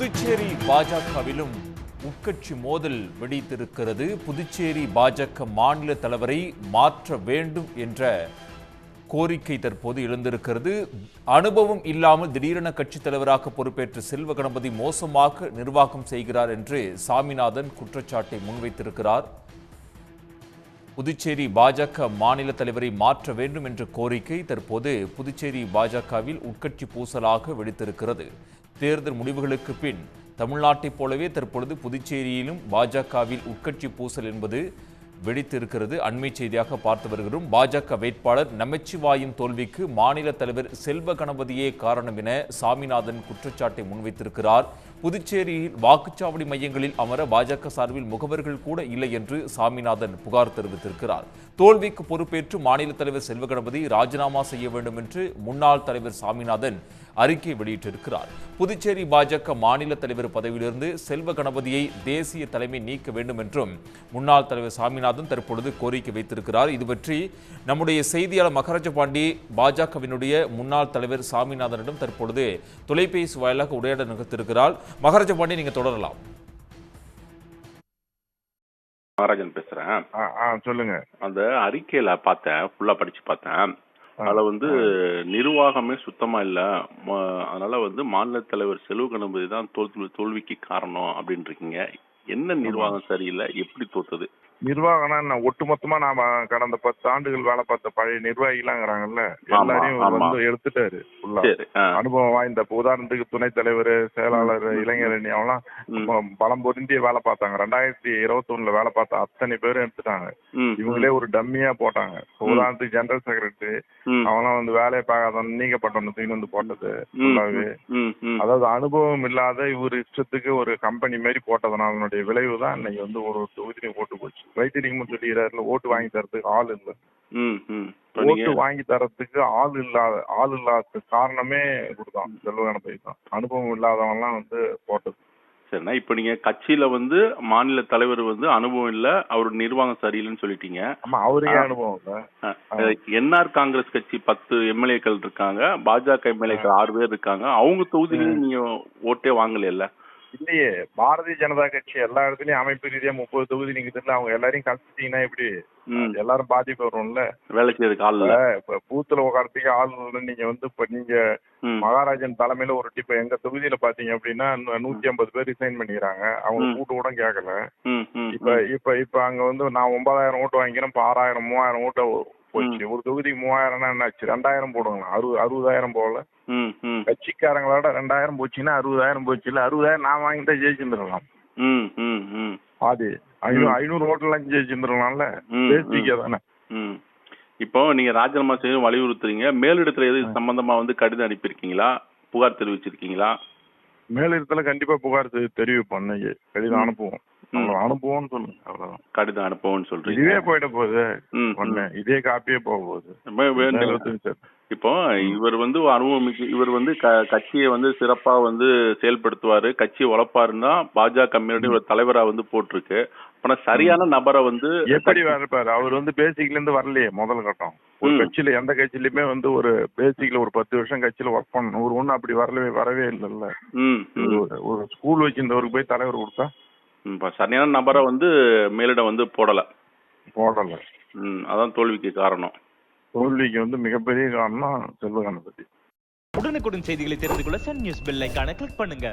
புதுச்சேரி பாஜகவிலும் உட்கட்சி மோதல் வெடித்திருக்கிறது. புதுச்சேரி பாஜக மாநில தலைவரை மாற்ற வேண்டும் என்ற கோரிக்கை தற்போது எழுந்திருக்கிறது. அனுபவம் இல்லாமல் திடீரென கட்சித் தலைவராக பொறுப்பேற்ற செல்வ கணபதி மோசமாக நிர்வாகம் செய்கிறார் என்று சாமிநாதன் குற்றச்சாட்டை முன்வைத்திருக்கிறார். புதுச்சேரி பாஜக மாநில தலைவரை மாற்ற வேண்டும் என்ற கோரிக்கை தற்போது புதுச்சேரி பாஜகவில் உட்கட்சி பூசலாக வெடித்திருக்கிறது. தேர்தல் முடிவுகளுக்கு பின் தமிழ்நாட்டைப் போலவே தற்பொழுது புதுச்சேரியிலும் பாஜகவில் உட்கட்சி பூசல் என்பது வெடித்திருக்கிறது. அண்மை செய்தியாக பார்த்து வருகிறோம். பாஜக வேட்பாளர் நமச்சிவாயின் தோல்விக்கு மாநில தலைவர் செல்வ கணபதியே காரணம் என சாமிநாதன் குற்றச்சாட்டை முன்வைத்திருக்கிறார். புதுச்சேரியில் வாக்குச்சாவடி மையங்களில் அமர பாஜக சார்பில் முகவர்கள் கூட இல்லை என்று சாமிநாதன் புகார் தெரிவித்திருக்கிறார். தோல்விக்கு பொறுப்பேற்று மாநில தலைவர் செல்வ கணபதி ராஜினாமா செய்ய வேண்டும் என்று முன்னாள் தலைவர் சாமிநாதன் அறிக்கை வெளியிட்டிருக்கிறார். புதுச்சேரி பாஜக மாநில தலைவர் பதவியிலிருந்து செல்வ கணபதியை தேசிய தலைமை நீக்க வேண்டும் என்றும் முன்னாள் தலைவர் சாமிநாதன் தற்பொழுது கோரிக்கை வைத்திருக்கிறார். இது பற்றி நம்முடைய செய்தியாளர் மகராஜ பாண்டி பாஜகவினுடைய முன்னாள் தலைவர் சாமிநாதனிடம் தற்பொழுது தொலைபேசி வாயிலாக உரையாடல் நிகழ்த்திருக்கிறார் மகராஜ பாண்டி நீங்க தொடரலாம். மகாராஜன் பேசுறேன். ஆ ஆ சொல்லுங்க. அந்த அறிக்கையில பார்த்தேன் ஃபுல்லா படிச்சு பார்த்தேன். அதுல வந்து நிர்வாகமே சுத்தமா இல்ல. ம- அதனால வந்து மாநில தலைவர் செல்வ கணபதி தான் தோல்வி தோல்விக்கு காரணம் அப்படின்னு இருக்கீங்க என்ன நிர்வாகம் சரியில்லை? எப்படி தோத்தது? நிர்வாகம்னா என்ன? ஒட்டுமொத்தமா நாம கடந்த பத்து ஆண்டுகள் வேலை பார்த்த பழைய நிர்வாகிலாங்கிறாங்கல்ல? ஆமா, எல்லாரையும். வந்து எடுத்துட்டாரு அனுபவம் வாய்ந்த உதாரணத்துக்கு துணைத் தலைவர் செயலாளர் இளைஞரணி அவெல்லாம் பலம் பொருந்திய வேலை பார்த்தாங்க. ரெண்டாயிரத்தி இருபத்தி ஒண்ணுல வேலை பார்த்த அத்தனை பேரும் எடுத்துட்டாங்க. இவங்களே ஒரு டம்மியா போட்டாங்க. உதாரணத்துக்கு ஜெனரல் செக்ரட்டரி அவெல்லாம் வந்து வேலையை பார்க்காத நீக்கப்பட்டவன தூக்கி வந்து போட்டது அதாவது அனுபவம் இல்லாத இவர் இஷ்டத்துக்கு ஒரு கம்பெனி மாதிரி போட்டதுனால விளைவு தான் இன்னைக்கு வந்து ஒரு தொகுதியிலையும் ஓட்டு போச்சு. வைத்தியலிங்கம் சொல்லிடுறாருல ஓட்டு வாங்கி தரதுக்கு ஆள் இல்லை. ஓட்டு வாங்கி தரத்துக்கு ஆள் இல்லாத ஆள் இல்லாத காரணமே இவர்தான் செல்வ கணபதி தான். அனுபவம் இல்லாதவன்லாம் வந்து போட்டது. சரிண்ணா இப்ப நீங்க கட்சியில வந்து மாநில தலைவர் வந்து அனுபவம் இல்ல அவர் நிர்வாகம் சரியில்லைன்னு சொல்லிட்டீங்க. ஆமா அவருக்கே ஆ. அனுபவம் இல்ல. என்ஆர் காங்கிரஸ் கட்சி பத்து எம்எல்ஏக்கள் இருக்காங்க பாஜக எம்எல்ஏக்கள் ஆறு பேர் இருக்காங்க. அவங்க தொகுதியிலும் நீங்க ஓட்டே வாங்கலைல்ல இல்லையே பாரதிய ஜனதா கட்சி எல்லா இடத்துலயும் அமைப்பு ரீதியா முப்பது தொகுதி நீங்க தெரியல அவங்க எல்லாரையும் கழிச்சிட்டீங்கன்னா எப்படி? எல்லாரும் பாதிப்பு வரும்ல? வேலை செய்யறதுக்கு ஆள் இல்ல. இப்ப பூத்துல உட்காரத்துக்கு ஆள் நீங்க வந்து இப்ப நீங்க மகாராஜன் தலைமையில ஒரு இப்ப எங்க தொகுதியில பாத்தீங்க அப்படின்னா நூத்தி ஐம்பது பேர் ரிசைன் பண்ணிக்கிறாங்க. அவங்க. கூட்டு கூட கேட்கல இப்ப இப்ப இப்ப அங்க வந்து நான் ஒன்பதாயிரம் ஓட்டு வாங்கிக்கிறேன் இப்ப ஆறாயிரம் மூவாயிரம் ஓட்டு போச்சு. ஒரு தொகுதிக்கு மூவாயிரம்னா என்னாச்சு? ரெண்டாயிரம் போடுங்களா அறுபது அறுபதாயிரம் போகல கட்சிக்காரங்களோட ரெண்டாயிரம் போச்சுன்னா அறுபதாயிரம் போச்சு. இல்ல அறுபதாயிரம் நான் வாங்கிட்டா ஜெயிச்சுருந்துடலாம். பாதி ஐநூறு ஐநூறு ஓட்டுலாம் ஜெயிச்சுருந்துடலாம்ல? பேசிக்க தானே. இப்போ நீங்க ராஜினாமா செய்ய வலியுறுத்துறீங்க. மேலிடத்துல எது சம்பந்தமா வந்து கடிதம் அனுப்பியிருக்கீங்களா? புகார் தெரிவிச்சிருக்கீங்களா? மேலிடத்துல கண்டிப்பா புகார் தெரிவிப்போம். கடிதம் அனுப்புவோம். அனுப்புவோம்னு சொல்லுங்க அவ்வளவுதான். கடிதம் அனுப்பவும்னு சொல்றீங்க. இதுவே போயிட போகுது. ஒண்ணு இதே காப்பியே போக போகுது. இப்போ இவர் வந்து அனுபவம் இவர் வந்து கட்சியை வந்து சிறப்பா வந்து செயல்படுத்துவாரு. கட்சியை வளர்ப்பாருன்னா பாஜக கம்யூனிட்டி ஒரு தலைவரா வந்து போட்டிருக்கு. ஆனா சரியான நபரை வந்து எப்படி இருப்பாரு அவர் வந்து பேசிக்ல இருந்து வரலையே முதல் கட்டம். ஒரு. கட்சியில எந்த கட்சியிலுமே வந்து ஒரு பேசிக்ல ஒரு பத்து வருஷம் கட்சியில ஒர்க் பண்ணணும். ஒரு ஒண்ணு அப்படி வரவே வரவே இல்லைல்ல. ஒரு- ஸ்கூல் வச்சிருந்தவருக்கு போய் தலைவர் கொடுத்தா. இப்ப சரியான நபரை வந்து மேலிடம் வந்து போடல. போடல. ம், அதான் தோல்விக்கு காரணம். தோல்விக்கு வந்து மிகப்பெரிய காரணம் செல்வ கணபதி உடனுக்குடன் செய்திகளை தெரிந்து கொள்ள சன் நியூஸ் பெல் ஐகானை கிளிக் பண்ணுங்க.